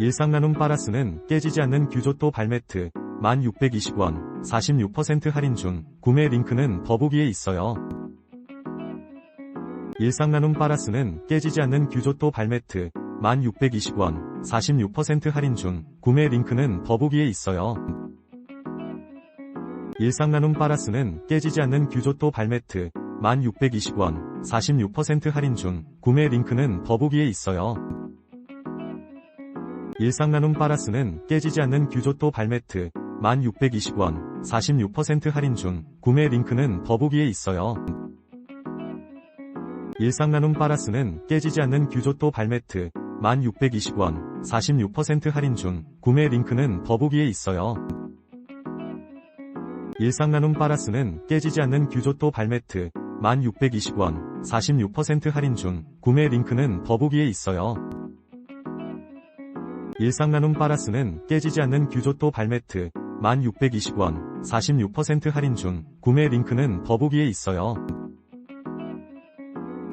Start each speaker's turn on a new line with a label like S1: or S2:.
S1: 일상 나눔 빠라스는 깨지지 않는 규조또 발매트 1620원 46% 할인 중 구매 링크는 더보기에 있어요. 일상 나눔 빠라스는 깨지지 않는 규조또 발매트 1620원 46% 할인 중 구매 링크는 더보기에 있어요. 일상 나눔 빠라스는 깨지지 않는 규조또 발매트 1620원 46% 할인 중 구매 링크는 더보기에 있어요. 일상 나눔 빠라스는 깨지지 않는 규조또 발매트 1620원 46% 할인 중 구매 링크는 더보기에 있어요. 일상 나눔 빠라스는 깨지지 않는 규조또 발매트 1620원 46% 할인 중 구매 링크는 더보기에 있어요. 일상 나눔 빠라스는 깨지지 않는 규조또 발매트 1620원 46% 할인 중 구매 링크는 더보기에 있어요. 일상 나눔 빠라스는 깨지지 않는 규조또 발매트 1620원 46% 할인 중 구매 링크는 더보기에 있어요.